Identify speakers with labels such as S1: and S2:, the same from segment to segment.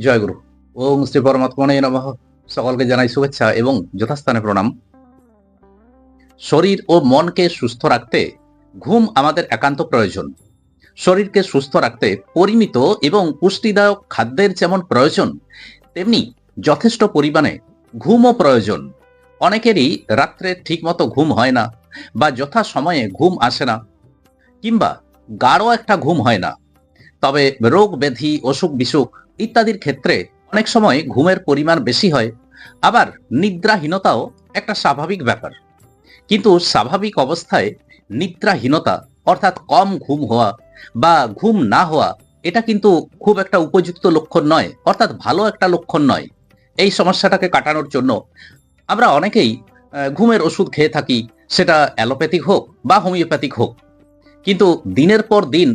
S1: জয়গুরু। ওং শ্রী পরমাত্মনে নমঃ। সকলকে জানাই শুভেচ্ছা এবং যথাস্থানে প্রণাম। শরীর ও মনকে সুস্থ রাখতে ঘুম আমাদের একান্ত প্রয়োজন। শরীরকে সুস্থ রাখতে পরিমিত এবং পুষ্টিদায়ক খাদ্যের যেমন প্রয়োজন, তেমনি যথেষ্ট পরিমাণে ঘুমও প্রয়োজন। অনেকেরই রাত্রে ঠিকমতো ঘুম হয় না বা যথা সময়ে ঘুম আসে না কিংবা গাঢ় একটা ঘুম হয় না। তবে রোগ ব্যাধি অসুখ বিসুখ ইত্যাদির ক্ষেত্রে অনেক সময় ঘুমের পরিমাণ বেশি হয়, আবার নিদ্রাহীনতাও একটা স্বাভাবিক ব্যাপার। কিন্তু স্বাভাবিক অবস্থায় নিদ্রাহীনতা, অর্থাৎ কম ঘুম হওয়া বা ঘুম না হওয়া, এটা কিন্তু খুব একটা উপযুক্ত লক্ষণ নয়, অর্থাৎ ভালো একটা লক্ষণ নয়। এই সমস্যাটাকে কাটানোর জন্য আমরা অনেকেই ঘুমের ওষুধ খেয়ে থাকি, সেটা অ্যালোপ্যাথিক হোক বা হোমিওপ্যাথিক হোক। কিন্তু দিনের পর দিন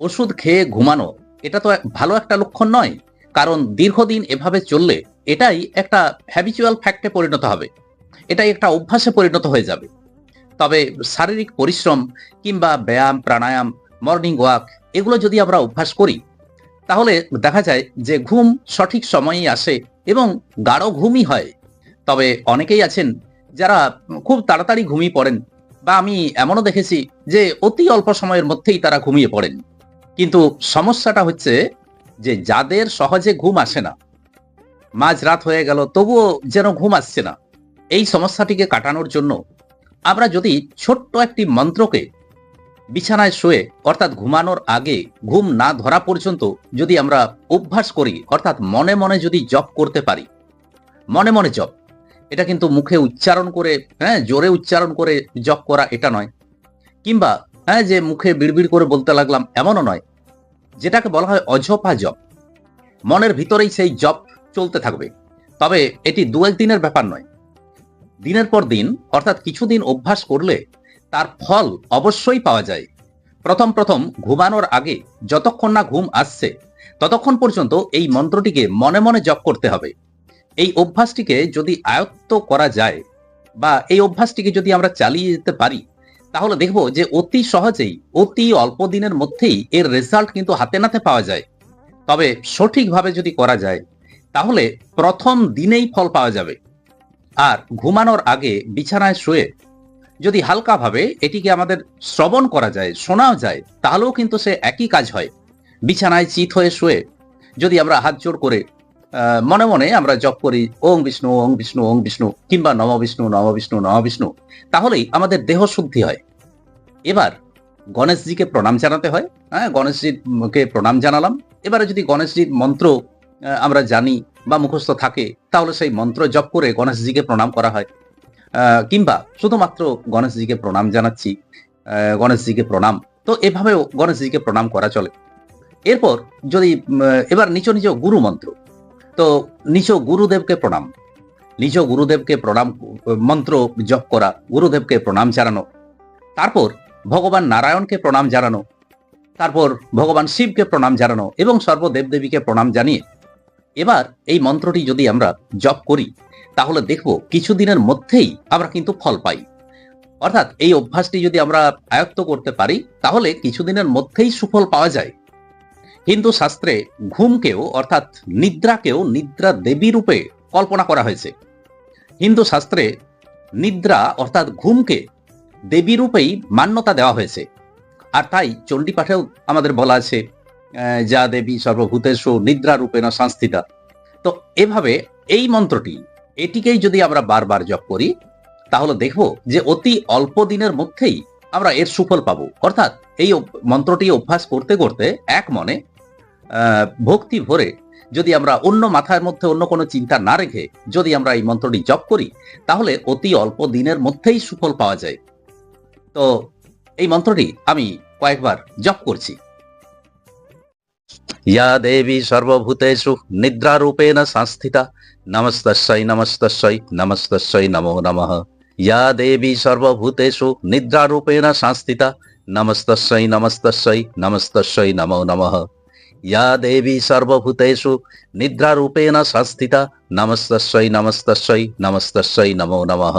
S1: ওষুধ খেয়ে ঘুমানো এটা তো ভালো একটা লক্ষণ নয়, কারণ দীর্ঘদিন এভাবে চললে এটাই একটা হ্যাবিচুয়াল ফ্যাক্টে পরিণত হবে। এটাই একটা অভ্যাসে পরিণত হয়ে যাবে। তবে শারীরিক পরিশ্রম কিংবা ব্যায়াম, প্রাণায়াম মর্নিং ওয়াক এগুলো যদি আমরা অভ্যাস করি, তাহলে দেখা যায় যে ঘুম সঠিক সময়েই আসে এবং গাঢ় ঘুমই হয়। তবে অনেকেই আছেন যারা খুব তাড়াতাড়ি ঘুমিয়ে পড়েন, বা আমি এমনও দেখেছি যে অতি অল্প সময়ের মধ্যেই তারা ঘুমিয়ে পড়েন। কিন্তু সমস্যাটা হচ্ছে যে যাদের সহজে ঘুম আসে না মাঝরাত হয়ে গেল, তবুও যেন ঘুম আসছে না, এই সমস্যাটিকে কাটানোর জন্য আমরা যদি ছোট্ট একটি মন্ত্রকে বিছানায় শুয়ে, অর্থাৎ ঘুমানোর আগে ঘুম না ধরা পর্যন্ত যদি আমরা অভ্যাস করি, অর্থাৎ মনে মনে যদি জপ করতে পারি, মনে মনে জপ, এটা কিন্তু মুখে উচ্চারণ করে হ্যাঁ জোরে উচ্চারণ করে জপ করা এটা নয়, কিংবা হ্যাঁ যে মুখে বিড়বিড় করে বলতে লাগলাম, এমনও নয়। যেটাকে বলা হয় অজপা জপ। মনের ভিতরেই সেই জপ চলতে থাকবে। তবে এটি দু একদিনের ব্যাপার নয়। দিনের পর দিন, অর্থাৎ কিছুদিন অভ্যাস করলে তার ফল অবশ্যই পাওয়া যায়। প্রথম প্রথম ঘুমানোর আগে যতক্ষণ না ঘুম আসছে, ততক্ষণ পর্যন্ত এই মন্ত্রটিকে মনে মনে জপ করতে হবে। এই অভ্যাসটিকে যদি আয়ত্ত করা যায় বা এই অভ্যাসটিকে যদি আমরা চালিয়ে যেতে পারি তাহলে দেখব যে অতি সহজেই, অতি অল্প দিনের মধ্যেই এর রেজাল্ট কিন্তু হাতে নাতে পাওয়া যায়। তবে সঠিকভাবে যদি করা যায়, তাহলে প্রথম দিনেই ফল পাওয়া যাবে। আর ঘুমানোর আগে বিছানায় শুয়ে যদি হালকাভাবে এটিকে আমাদের শ্রবণ করা যায়, শোনাও যায়, তাহলেও কিন্তু সে একই কাজ হয়। বিছানায় চিত হয়ে শুয়ে যদি আমরা হাত জোড় করে মনে মনে আমরা জপ করি, ওং বিষ্ণু ওং বিষ্ণু ওং বিষ্ণু, কিংবা নম বিষ্ণু নম বিষ্ণু নম বিষ্ণু, তাহলেই আমাদের দেহ শুদ্ধি হয়। এবার গণেশজিকে প্রণাম জানাতে হয়। হ্যাঁ গণেশজিকে প্রণাম জানালাম। এবারে যদি গণেশজির মন্ত্র আমরা জানি বা মুখস্থ থাকে, তাহলে সেই মন্ত্র জপ করে গণেশজিকে প্রণাম করা হয়। কিংবা শুধুমাত্র গণেশজিকে প্রণাম জানাচ্ছি গণেশজিকে প্রণাম। তো এভাবেও গণেশজিকে প্রণাম করা চলে। এরপর যদি এবার নিচ নিজ গুরু মন্ত্র। তো নিজ গুরুদেবকে প্রণাম। নিজ গুরুদেবকে প্রণাম, মন্ত্র জপ করা, গুরুদেবকে প্রণাম জানানো। তারপর ভগবান নারায়ণকে প্রণাম জানানো, তারপর ভগবান শিবকে প্রণাম জানানো এবং সর্বদেবদেবীকে প্রণাম জানিয়ে। এবার এই মন্ত্রটি যদি আমরা জপ করি, তাহলে দেখব কিছুদিনের মধ্যেই আমরা কিন্তু ফল পাই। অর্থাৎ এই অভ্যাসটি যদি আমরা আয়ত্ত করতে পারি, তাহলে কিছুদিনের মধ্যেই সুফল পাওয়া যায়। হিন্দু শাস্ত্রে ঘুমকেও, অর্থাৎ নিদ্রাকেও নিদ্রা দেবী রূপে কল্পনা করা হয়েছে। হিন্দু শাস্ত্রে নিদ্রা, অর্থাৎ ঘুমকে দেবী রূপেই মান্যতা দেওয়া হয়েছে। আর তাই চণ্ডী পাঠেও আমাদের বলা আছে যা দেবী সর্বভূতেষু নিদ্রা রূপে না সংস্থিতা। তো এভাবে এই মন্ত্রটি, এটিকেই যদি আমরা বারবার জপ করি, তাহলে দেখব যে অতি অল্প দিনের মধ্যেই আমরা এর সুফল পাবো। অর্থাৎ এই মন্ত্রটি অভ্যাস করতে করতে এক মনে ভক্তি ভরে যদি আমরা অন্য মাথার মধ্যে অন্য কোনো চিন্তা না রেখে যদি আমরা এই মন্ত্রটি জপ করি, তাহলে অতি অল্প দিনের মধ্যেই সুফল পাওয়া যায়। তো এই মন্ত্রটি আমি কয়েকবার জপ করছি। ইয়া দেবী সর্বভূতেষু, নিদ্রারূপেণ সংস্থিতা, নমস্তস্যৈ নমস্তস্যৈ নমস্তস্যৈ, নমো নমঃ। ইয়া দেবী সর্বভূতেষু, নিদ্রারূপেণ সংস্থিতা, নমস্তস্যৈ নমস্তস্যৈ নমস্তস্যৈ, নমো নমঃ। ইয়া দেবী সর্বভূতেষু, নিদ্রারূপেণ সংস্থিতা, নমস্তস্যৈ নমস্তস্যৈ নমস্তস্যৈ, নমো নমঃ।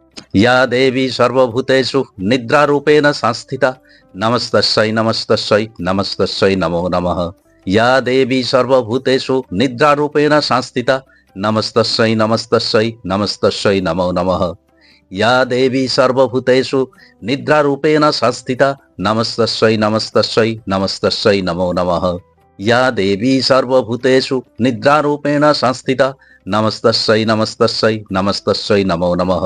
S1: ইয়া দেবী সর্বভূতেষু নিদ্রারূপেণ সংস্থিতা নমস্তস্যৈ নমস্তস্যৈ নমস্তস্যৈ নমো নমঃ ইয়া দেবী সর্বভূতেষু নিদ্রারূপেণ সংস্থিতা নমস্তস্যৈ নমস্তস্যৈ নমস্তস্যৈ নমো নমঃ ইয়া দেবী সর্বভূতেষু নিদ্রারূপেণ সংস্থিতা নমস্তস্যৈ নমস্তস্যৈ নমস্তস্যৈ নমো নমঃ ইয়া দেবী সর্বভূতেষু নিদ্রারূপেণ সংস্থিতা নমস্তস্যৈ নমস্তস্যৈ নমস্তস্যৈ নমো নমঃ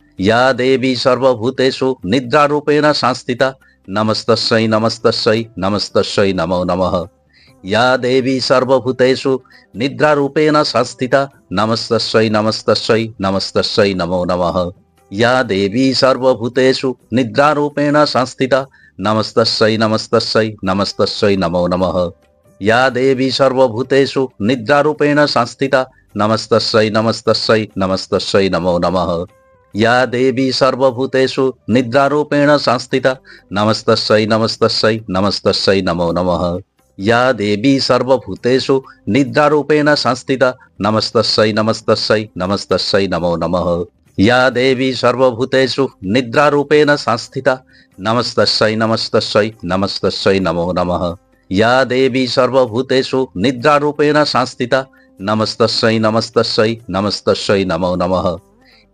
S1: ইয়া দেবী সর্বভূতেষু নিদ্রারূপেণ সংস্থিতা নমস্তস্যই নমস্তস্যই নমস্তস্যই নমো নমঃ ইয়া দেবী সর্বভূতেষু নিদ্রারূপেণ সংস্থিতা নমস্তস্যই নমস্তস্যই নমস্তস্যই নমো নমঃ ইয়া দেবী সর্বভূতেষু নিদ্রারূপেণ সংস্থিতা নমস্তস্যই নমস্তস্যই নমস্তস্যই নমো নমঃ ইয়া দেবী সর্বভূতেষু নিদ্রারূপেণ সংস্থিতা নমস্তস্যই নমস্তস্যই নমস্তস্যই নমো নমঃ ইয়া দেবী সর্বভূতেষু নিদ্রারূপেণ সংস্থিতা নমস্তস্যই নমস্তস্যই নমস্তস্যই নমো নমঃ ইয়া দেবী সর্বভূতেষু নিদ্রারূপেণ সংস্থিতা নমস্তস্যই নমস্তস্যই নমস্তস্যই নমো নমঃ ইয়া দেবী সর্বভূতেষু নিদ্রারূপেণ সংস্থিতা নমস্তস্যই নমস্তস্যই নমস্তস্যই নমো নমঃ ইয়া দেবী সর্বভূতেষু নিদ্রারূপেণ সংস্থিতা নমস্তস্যই নমস্তস্যই নমস্তস্যই নমো নমঃ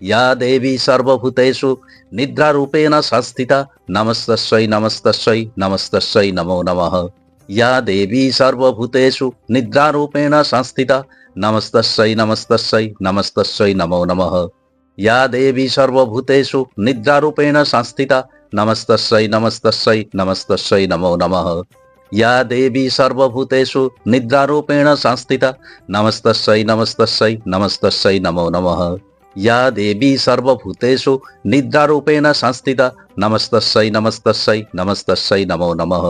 S1: या देवी सर्वभूतेषु निद्रारूपेण संस्थिता। नमस्तस्यै नमस्तस्यै नमस्तस्यै नमो नमः। या देवी सर्वभूतेषु निद्रारूपेण संस्थिता। नमस्तस्यै नमस्तस्यै नमस्तस्यै नमो नमः। या देवी सर्वभूतेषु निद्रारूपेण संस्थिता। नमस्तस्यै नमस्तस्यै नमस्तस्यै नमो नमः। या देवी सर्वभूतेषु निद्रारूपेण संस्थिता। नमस्तस्यै नमस्तस्यै नमस्तस्यै नमो नमः। ইয়া দেবী সর্বভূতেষু নিদ্রারূপেণ সংস্থিতা নমস্তস্যৈ নমস্তস্যৈ নমস্তস্যৈ নমো নমঃ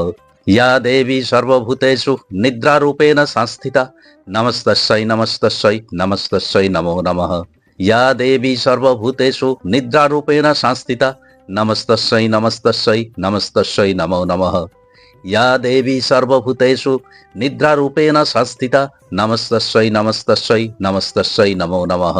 S1: ইয়া দেবী সর্বভূতেষু নিদ্রারূপেণ সংস্থিতা নমস্তস্যৈ নমস্তস্যৈ নমস্তস্যৈ নমো নমঃ ইয়া দেবী সর্বভূতেষু নিদ্রারূপেণ সংস্থিতা নমস্তস্যৈ নমস্তস্যৈ নমস্তস্যৈ নমো নমঃ ইয়া দেবী সর্বভূতেষু নিদ্রারূপেণ সংস্থিতা নমস্তস্যৈ নমস্তস্যৈ নমস্তস্যৈ নমো নমঃ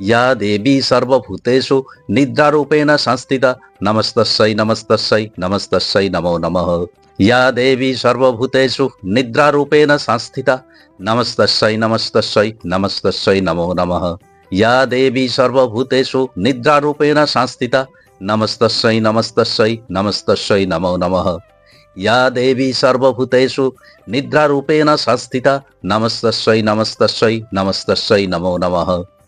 S1: ইয়া দেবী সর্বভূতেষু নিদ্রারূপেণ সংস্থিতা নমস্তস্যই নমস্তস্যই নমস্তস্যই নমো নমঃ ইয়া দেবী সর্বভূতেষু নিদ্রারূপেণ সংস্থিতা নমস্তস্যই নমস্তস্যই নমস্তস্যই নমো নমঃ ইয়া দেবী সর্বভূতেষু নিদ্রারূপেণ সংস্থিতা নমস্তস্যই নমস্তস্যই নমস্তস্যই নমো নমঃ ইয়া দেবী সর্বভূতেষু নিদ্রারূপেণ সংস্থিতা নমস্তস্যই নমস্তস্যই নমস্তস্যই নমো নমঃ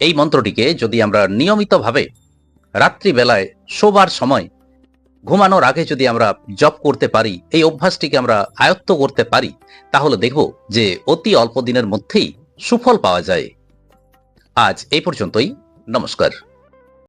S1: এই মন্ত্রটিকে যদি আমরা নিয়মিতভাবে রাত্রিবেলায় শোবার সময় ঘুমানোর আগে যদি আমরা জপ করতে পারি, এই অভ্যাসটিকে আমরা আয়ত্ত করতে পারি, তাহলে দেখব যে অতি অল্প দিনের মধ্যেই সুফল পাওয়া যায়। আজ এই পর্যন্তই। নমস্কার।